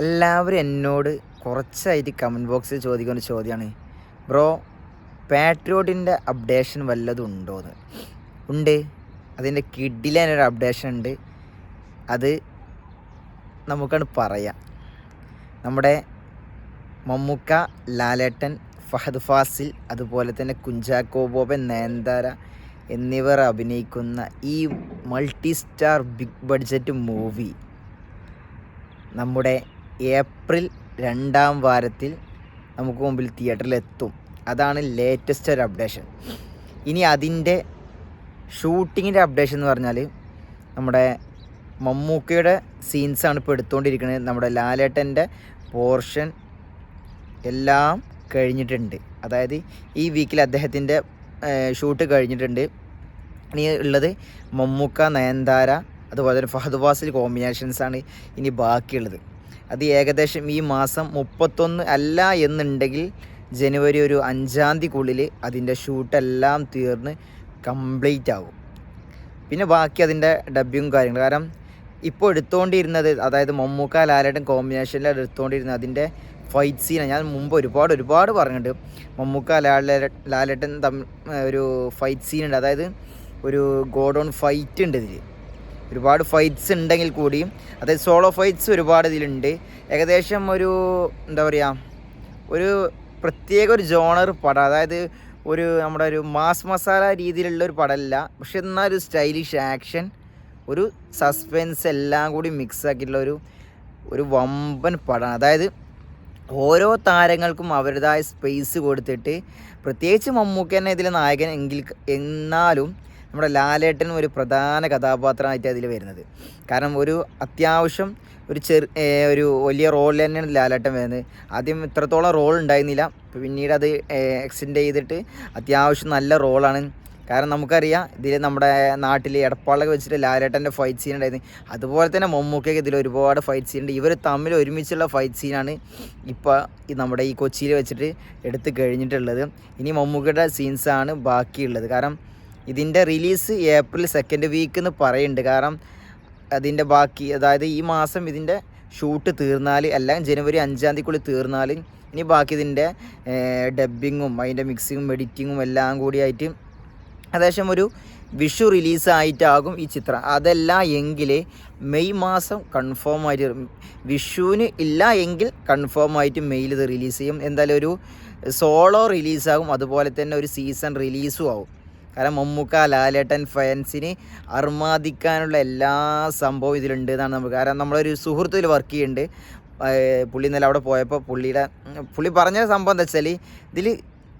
എല്ലാവരും എന്നോട് കുറച്ചായിട്ട് കമന്റ് ബോക്സിൽ ചോദിക്കുന്ന ഒരു ചോദ്യമാണ് ബ്രോ പാട്രിയോട്ടിന്റെ അപ്ഡേഷൻ വല്ലതും ഉണ്ടോയെന്ന് ഉണ്ട്. അതിന്റെ കിഡിലൊരു അപ്ഡേഷൻ ഉണ്ട്. അത് നമുക്കാണ് പറയാം. നമ്മുടെ മമ്മൂക്ക ലാലേട്ടൻ ഫഹദ് ഫാസിൽ അതുപോലെ തന്നെ കുഞ്ചാക്കോ ബോബൻ നയൻതാര എന്നിവർ അഭിനയിക്കുന്ന ഈ multi star big budget movie നമ്മുടെ ഏപ്രിൽ രണ്ടാം വാരത്തിൽ നമുക്ക് മുമ്പിൽ തിയേറ്ററിൽ എത്തും അതാണ് ലേറ്റസ്റ്റ് ഒരു അപ്ഡേഷൻ ഇനി അതിന്റെ ഷൂട്ടിങ്ങിന്റെ അപ്ഡേഷൻ എന്ന് പറഞ്ഞാൽ നമ്മുടെ മമ്മൂക്കയുടെ സീൻസാണ് ഇപ്പോൾ എടുത്തുകൊണ്ടിരിക്കുന്നത് നമ്മുടെ ലാലേട്ടന്റെ പോർഷൻ എല്ലാം കഴിഞ്ഞിട്ടുണ്ട്. അതായത് ഈ വീക്കിൽ അദ്ദേഹത്തിന്റെ ഷൂട്ട് കഴിഞ്ഞിട്ടുണ്ട്. ഇനി ഉള്ളത് മമ്മൂക്ക നയൻതാര അതുപോലെ തന്നെ ഫഹദ് ഫാസിൽ കോമ്പിനേഷൻസാണ് ഇനി ബാക്കിയുള്ളത്. അത് ഏകദേശം ഈ മാസം മുപ്പത്തൊന്ന് അല്ല എന്നുണ്ടെങ്കിൽ ജനുവരി ഒരു അഞ്ചാം തീയതിക്കുള്ളിൽ അതിന്റെ ഷൂട്ടെല്ലാം തീർന്ന് കംപ്ലീറ്റ് ആകും പിന്നെ ബാക്കി അതിന്റെ ഡബ്യും കാര്യങ്ങൾ കാരണം ഇപ്പോൾ എടുത്തുകൊണ്ടിരുന്നത് അതായത് മമ്മൂക്ക ലാലേട്ടൻ കോമ്പിനേഷനിൽ എടുത്തുകൊണ്ടിരുന്നത് അതിന്റെ ഫൈറ്റ് സീനാണ് ഞാൻ മുമ്പ് ഒരുപാട് ഒരുപാട് പറഞ്ഞിട്ടുണ്ട്. മമ്മൂക്ക ലാലേ ലാലേട്ടൻ തമ്മിൽ ഒരു ഫൈറ്റ് സീനുണ്ട് അതായത് ഒരു ഗോഡൗൺ ഫൈറ്റ് ഉണ്ട് ഇതിൽ ഒരുപാട് ഫൈറ്റ്സ് ഉണ്ടെങ്കിൽ കൂടിയും അതായത് സോളോ ഫൈറ്റ്സ് ഒരുപാട് ഇതിലുണ്ട്. ഏകദേശം ഒരു എന്താ പറയുക ഒരു പ്രത്യേക ഒരു ജോണർ പടം. അതായത് ഒരു നമ്മുടെ ഒരു മാസ് മസാല രീതിയിലുള്ള ഒരു പടമല്ല. പക്ഷെ എന്നാൽ ഒരു സ്റ്റൈലിഷ് ആക്ഷൻ ഒരു സസ്പെൻസ് എല്ലാം കൂടി മിക്സ് ആക്കിയിട്ടുള്ള ഒരു ഒരു വമ്പൻ പടമാണ്. അതായത് ഓരോ താരങ്ങൾക്കും അവരുടേതായ സ്പേസ് കൊടുത്തിട്ട് പ്രത്യേകിച്ച് മമ്മൂക്ക തന്നെ ഇതിലെ നായകൻ എങ്കിൽ എന്നാലും നമ്മുടെ ലാലേട്ടൻ ഒരു പ്രധാന കഥാപാത്രമായിട്ട് അതിൽ വരുന്നത്. കാരണം ഒരു അത്യാവശ്യം ഒരു ചെറു ഒരു വലിയ റോളിൽ തന്നെയാണ് ലാലേട്ടൻ വരുന്നത്. ആദ്യം ഇത്രത്തോളം റോൾ ഉണ്ടായിരുന്നില്ല. പിന്നീട് അത് എക്സ്റ്റെൻഡ് ചെയ്തിട്ട് അത്യാവശ്യം നല്ല റോളാണ് കാരണം നമുക്കറിയാം ഇതിൽ നമ്മുടെ നാട്ടിൽ എടപ്പാളൊക്കെ വെച്ചിട്ട് ലാലേട്ടന്റെ ഫൈറ്റ് സീൻ ഉണ്ടായിരുന്നു. അതുപോലെ തന്നെ മമ്മൂക്കൊക്കെ ഇതിൽ ഒരുപാട് ഫൈറ്റ് സീൻ ഉണ്ട്. ഇവർ തമ്മിൽ ഒരുമിച്ചുള്ള ഫൈറ്റ് സീനാണ് ഇപ്പോൾ ഈ നമ്മുടെ ഈ കൊച്ചിയിൽ വെച്ചിട്ട് എടുത്ത് കഴിഞ്ഞിട്ടുള്ളത്. ഇനി മമ്മൂക്കയുടെ സീൻസാണ് ബാക്കിയുള്ളത്. കാരണം ഇതിന്റെ റിലീസ് ഏപ്രിൽ സെക്കൻഡ് വീക്ക് എന്ന് പറയുന്നുണ്ട് കാരണം അതിന്റെ ബാക്കി അതായത് ഈ മാസം ഇതിന്റെ ഷൂട്ട് തീർന്നാൽ എല്ലാം ജനുവരി അഞ്ചാം തീയതിക്കുള്ളിൽ തീർന്നാൽ ഇനി ബാക്കി ഇതിന്റെ ഡബ്ബിങ്ങും അതിന്റെ മിക്സിങ്ങും എഡിറ്റിങ്ങും എല്ലാം കൂടിയായിട്ട് ഏകദേശം ഒരു വിഷു റിലീസായിട്ടാകും ഈ ചിത്രം. അതല്ല എങ്കിൽ മെയ് മാസം കൺഫേം ആയിട്ട് വിഷുവിന് ഇല്ല എങ്കിൽ കൺഫേം ആയിട്ട് മെയ്യിൽ ഇത് റിലീസ് ചെയ്യും. എന്തായാലും ഒരു സോളോ റിലീസാകും അതുപോലെ തന്നെ ഒരു സീസൺ റിലീസും ആവും. കാരണം മമ്മൂക്ക ലാലേട്ടൻ ഫാൻസിന് അർമാദിക്കാനുള്ള എല്ലാ സംഭവം ഇതിലുണ്ട് എന്നാണ് നമുക്ക് കാരണം നമ്മളൊരു സുഹൃത്തിൽ വർക്ക് ചെയ്യുന്നുണ്ട് പുള്ളി ഇന്നലെ അവിടെ പോയപ്പോൾ പുള്ളിയുടെ പുള്ളി പറഞ്ഞ സംഭവം എന്താ വെച്ചാൽ ഇതിൽ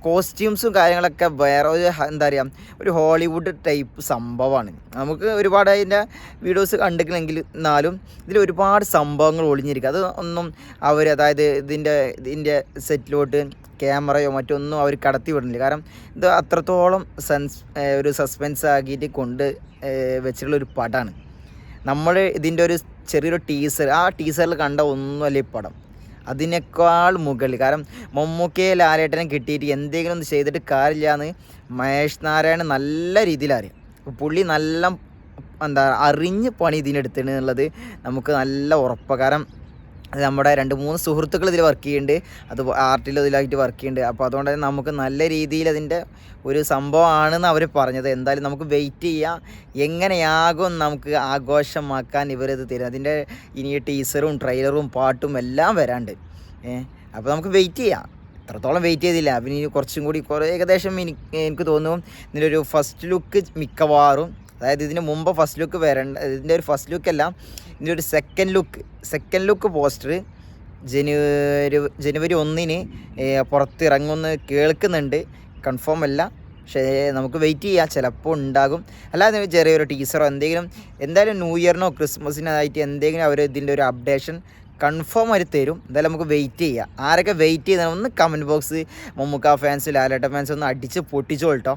കോസ്റ്റ്യൂംസും കാര്യങ്ങളൊക്കെ വേറെ ഒരു എന്താ പറയുക ഒരു ഹോളിവുഡ് ടൈപ്പ് സംഭവമാണ്. നമുക്ക് ഒരുപാട് അതിന്റെ വീഡിയോസ് കണ്ടിട്ടില്ലെങ്കിൽ എന്നാലും ഇതിൽ ഒരുപാട് സംഭവങ്ങൾ ഒളിഞ്ഞിരിക്കും. അത് ഒന്നും അവർ അതായത് ഇതിന്റെ ഇതിന്റെ സെറ്റിലോട്ട് ക്യാമറയോ മറ്റൊന്നും അവർ കടത്തി വിടുന്നില്ല. കാരണം ഇത് അത്രത്തോളം സെൻസ് ഒരു സസ്പെൻസ് ആക്കിയിട്ട് കൊണ്ട് വെച്ചിട്ടുള്ള ഒരു പടമാണ് നമ്മൾ ഇതിന്റെ ഒരു ചെറിയൊരു ടീസർ ആ ടീസറിൽ കണ്ട ഒന്നുമല്ല ഈ പടം. അതിനേക്കാൾ മുകളിൽ. കാരണം മമ്മൂക്കയെ ലാലേട്ടനെ കിട്ടിയിട്ട് എന്തെങ്കിലും ഒന്ന് ചെയ്തിട്ട് കാര്യമില്ല എന്ന് മഹേഷ് നാരായണൻ നല്ല രീതിയിൽ അറിയാം. പുള്ളി നല്ല എന്താ അറിഞ്ഞ് പണി ഇതിനെടുത്തിട്ട് എന്നുള്ളത് നമുക്ക് നല്ല ഉറപ്പാണ് കാരണം നമ്മുടെ രണ്ട് മൂന്ന് സുഹൃത്തുക്കൾ ഇതിൽ വർക്ക് ചെയ്യുന്നുണ്ട്. അത് ആർട്ടിൽ ഇതിലായിട്ട് വർക്ക് ചെയ്യുന്നുണ്ട്. അപ്പോൾ അതുകൊണ്ട് തന്നെ നമുക്ക് നല്ല രീതിയിൽ അതിന്റെ ഒരു സംഭവമാണെന്ന് അവർ പറഞ്ഞത്. എന്തായാലും നമുക്ക് വെയിറ്റ് ചെയ്യാം. എങ്ങനെയാകും നമുക്ക് ആഘോഷമാക്കാൻ ഇവരിത് തരും. അതിന്റെ ഇനി ടീസറും ട്രെയിലറും പാട്ടും എല്ലാം വരാണ്ട്. അപ്പോൾ നമുക്ക് വെയിറ്റ് ചെയ്യാം. എത്രത്തോളം വെയിറ്റ് ചെയ്തില്ല. പിന്നെ ഇനി കുറച്ചും കൂടി കുറേ ഏകദേശം എനിക്ക് എനിക്ക് തോന്നുന്നു. ഇതിന്റെ ഒരു ഫസ്റ്റ് ലുക്ക് മിക്കവാറും അതായത് ഇതിന് മുമ്പ് ഫസ്റ്റ് ലുക്ക് വരേണ്ട ഇതിന്റെ ഒരു ഫസ്റ്റ് ലുക്ക് ഇതിന്റെ ഒരു second look second look poster ജനുവരി ജനുവരി ഒന്നിന് പുറത്തിറങ്ങുമെന്ന് കേൾക്കുന്നുണ്ട്. കൺഫേം അല്ല പക്ഷേ നമുക്ക് വെയിറ്റ് ചെയ്യാം ചിലപ്പോൾ ഉണ്ടാകും. അല്ലാതെ ചെറിയൊരു ടീച്ചറോ എന്തെങ്കിലും എന്തായാലും ന്യൂ ഇയറിനോ ക്രിസ്മസിനായിട്ട് എന്തെങ്കിലും അവർ ഇതിന്റെ ഒരു അപ്ഡേഷൻ കൺഫേം ആയി തരും. എന്തായാലും നമുക്ക് വെയിറ്റ് ചെയ്യാം. ആരൊക്കെ വെയിറ്റ് ചെയ്യുന്ന ഒന്ന് comment box Mammookka fans Laletta fans ഒന്ന് അടിച്ച് പൊട്ടിച്ചോൾട്ടോ